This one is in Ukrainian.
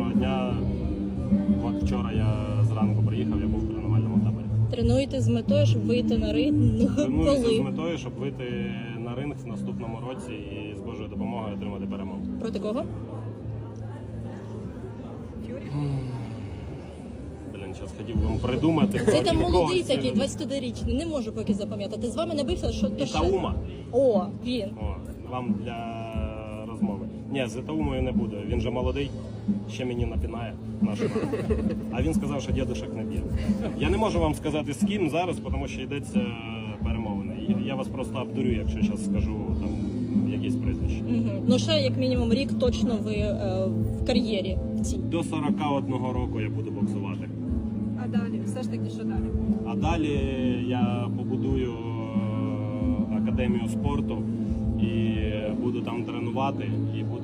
кожного дня. От вчора я зранку приїхав, я був в тренувальному таборі. Тренуєте з метою, щоб вийти на ринг Тренуюся з коли? метою, щоб вийти на ринг в наступному році і з Божою допомогою отримати перемогу. Проти кого? Блін, зараз хотів вам придумати. Це там проти молодий когось, такий, це 21-річний, не можу поки запам'ятати. З вами не бився, що то ще? Ітаума. О, він. О, вам для розмови. Ні, з Ітаумою не буде. Він же молодий, ще мені напінає нашого. А він сказав, що дідушек не б'є. Я не можу вам сказати з ким зараз, тому що йдеться перемовини. Я- Я вас просто обдурю, якщо зараз скажу там якісь прізвища. Угу. Ну ще як мінімум рік точно ви е, в кар'єрі цій. До 41 року я буду боксувати. А далі, все ж таки, що далі? А далі я побудую е, академію спорту і буду там тренувати, і буду